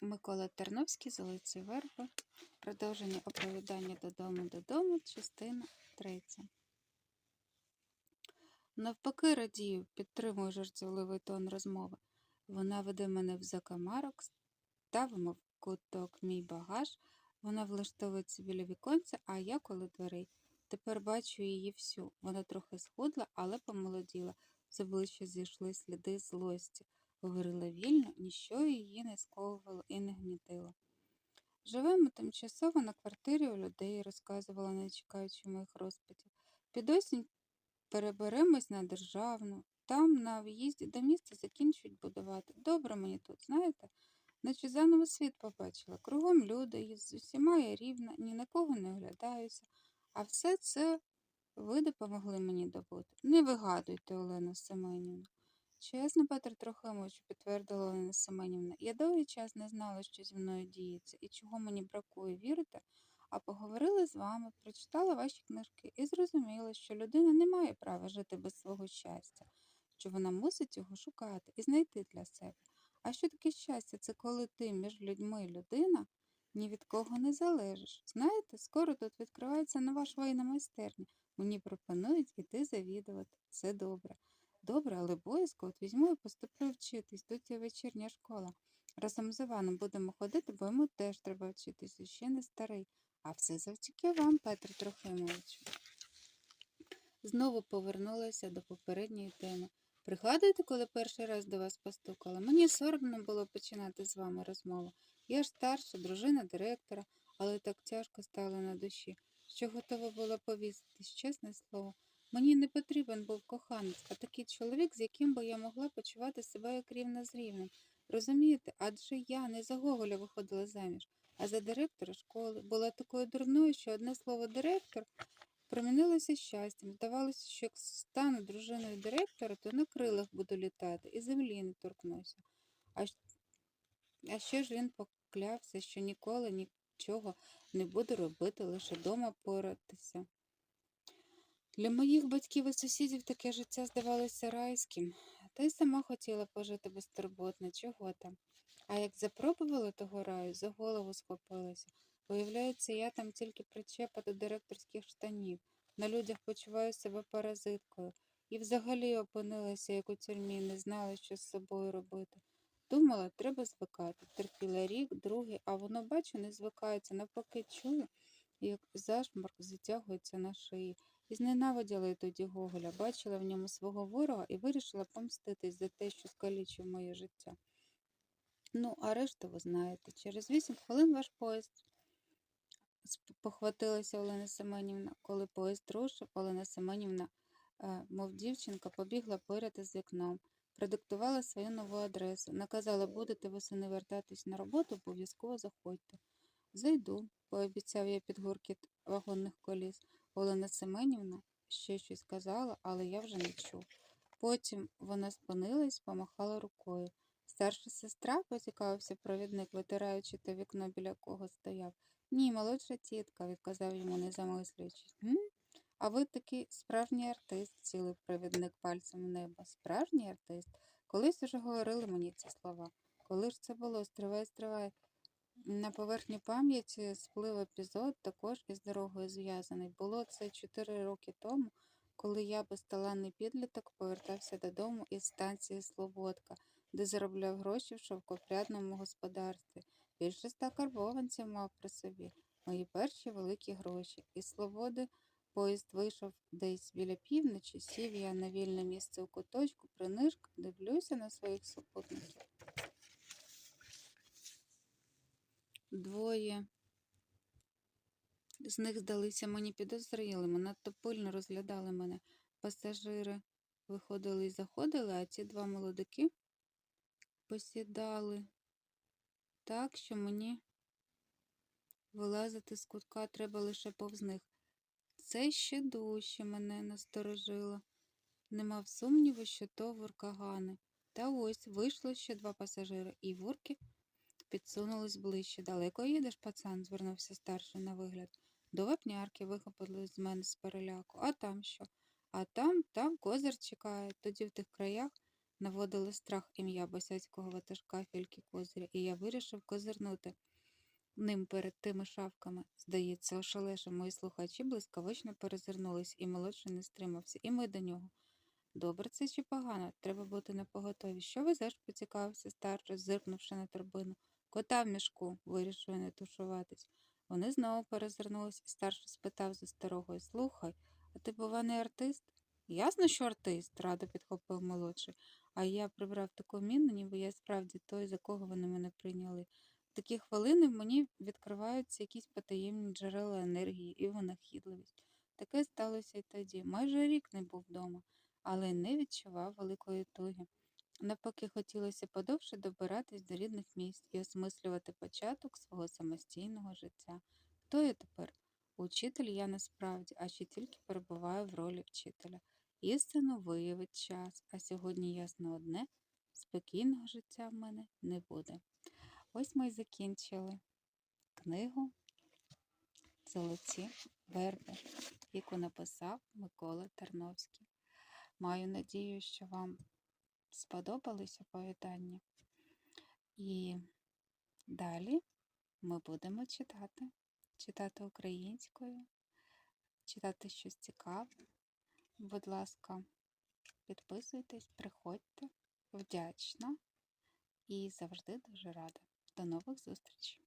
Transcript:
Микола Терновський, Золоті верби. Продовження оповідання додому додому, частина третя. Навпаки, радію, підтримую жартівливий тон розмови. Вона веде мене в закамарок, ставимо в куток мій багаж, вона влаштовується біля віконця, а я коло дверей. Тепер бачу її всю. Вона трохи схудла, але помолоділа. З обличчя зійшли сліди злості. Говорила вільно, ніщо її не сковувало і не гнітило. Живемо тимчасово на квартирі у людей, розказувала, не чекаючи моїх розпитів. Під осінь переберемось на державну. Там, на в'їзді до міста, закінчують будувати. Добре мені тут, знаєте? Наче заново світ побачила. Кругом люди, з усіма я рівна, ні на кого не оглядаюся. А все це ви допомогли мені добути. Не вигадуйте, Олена Семенівна. Чесно, Петр Трохимович, підтвердила Олена Семенівна. Я довгий час не знала, що зі мною діється і чого мені бракує, вірите? А поговорила з вами, прочитала ваші книжки і зрозуміла, що людина не має права жити без свого щастя, що вона мусить його шукати і знайти для себе. А що таке щастя? Це коли ти між людьми людина ні від кого не залежиш. Знаєте, скоро тут відкривається нова швейна майстерня. Мені пропонують іти завідувати. Це добре. Добре, але боязко, от візьму і поступлю вчитись. Тут є вечірня школа. Разом з Іваном будемо ходити, бо йому теж треба вчитися, ще не старий. А все завдяки вам, Петр Трохимович. Знову повернулася до попередньої теми. Пригадуєте, коли перший раз до вас постукала? Мені соромно було починати з вами розмову. Я ж старша, дружина директора, але так тяжко стало на душі, що готова була повіситись, чесне слово. Мені не потрібен був коханець, а такий чоловік, з яким би я могла почувати себе як рівна з рівним. Розумієте, адже я не за Гоголя виходила заміж, а за директора школи. Була такою дурною, що одне слово директор промінилося щастям. Здавалося, що як стану дружиною директора, то на крилах буду літати і землі не торкнуся. А, а ще ж він поклявся, що ніколи нічого не буду робити, лише дома поратися. Для моїх батьків і сусідів таке життя здавалося райським, та й сама хотіла пожити безтурботно, чого там. А як запробувала того раю, за голову схопилася. Виявляється, я там тільки причепа до директорських штанів, на людях почуваю себе паразиткою. І взагалі опинилася, як у тюрмі, не знала, що з собою робити. Думала, треба звикати. Терпіла рік, другий, а воно, бачу, не звикається, навпаки чую, як зашморк затягується на шиї. І зненавиділа я тоді Гоголя, бачила в ньому свого ворога і вирішила помститись за те, що скалічив моє життя. Ну, а решту ви знаєте, через вісім хвилин ваш поїзд. Похватилася Олена Семенівна. Коли поїзд рушив, Олена Семенівна, е, мов дівчинка, побігла поряд із вікном, продиктувала свою нову адресу, наказала, будете восени вертатись на роботу, обов'язково заходьте. Зайду, пообіцяв я під гуркіт вагонних коліс. Олена Семенівна ще щось сказала, але я вже не чув. Потім вона спинилась, помахала рукою. Старша сестра, поцікавився провідник, витираючи те вікно, біля кого стояв. Ні, молодша тітка, відказав йому, не замислюючись. «М? А ви такий справжній артист, цілив провідник пальцем в небо. Справжній артист. Колись уже говорили мені ці слова. Коли ж це було? Стривай, стривай. На поверхні пам'яті сплив епізод, також із дорогою зв'язаний. Було це чотири роки тому, коли я, безталанний підліток, повертався додому із станції Слободка, де заробляв гроші в шовкопрядному господарстві. Більше ста карбованців мав при собі. Мої перші великі гроші. Із Слободи поїзд вийшов десь біля півночі, сів я на вільне місце у куточку, принишк, дивлюся на своїх супутників. Двоє з них здалися мені підозрілими, надто пильно розглядали мене. Пасажири виходили і заходили, а ці два молодики посідали так, що мені вилазити з кутка треба лише повз них. Це ще дужче мене насторожило. Не мав сумніву, що то вуркагани. Та ось вийшло ще два пасажири, і вурки підсунулись ближче. Далеко їдеш, пацан? звернувся старший на вигляд. До вапнярки вихопили з мене з переляку. А там що? А там, там козир чекає. Тоді в тих краях наводили страх ім'я босяцького ватажка Фільки Козиря, і я вирішив козирнути ним перед тими шавками. Здається, ошалеша мої слухачі блискавично перезирнулись, і молодший не стримався, і ми до нього. Добре це чи погано? Треба бути напоготові. Що везеш? поцікавився старший, зиркнувши на торбину. Кота в мішку, вирішив не тушуватись. Вони знову перезирнулись, і старший спитав за старого Слухай, а ти, бува, не артист? Ясно, що артист, радо підхопив молодший. А я прибрав таку міну, ніби я справді той, за кого вони мене прийняли. В такі хвилини мені відкриваються якісь потаємні джерела енергії і винахідливість. Таке сталося й тоді. Майже рік не був вдома, але не відчував великої туги. Навпаки, хотілося подовше добиратись до рідних місць і осмислювати початок свого самостійного життя. Хто я тепер? Учитель я насправді, а ще тільки перебуваю в ролі вчителя. Істину виявить час, а сьогодні ясно одне спокійного життя в мене не буде. Ось ми й закінчили книгу Золоті верби, яку написав Микола Терновський. Маю надію, що вам сподобались оповідання. І далі ми будемо читати, читати українською, читати щось цікаве. Будь ласка, підписуйтесь, приходьте, вдячна і завжди дуже рада. До нових зустрічей!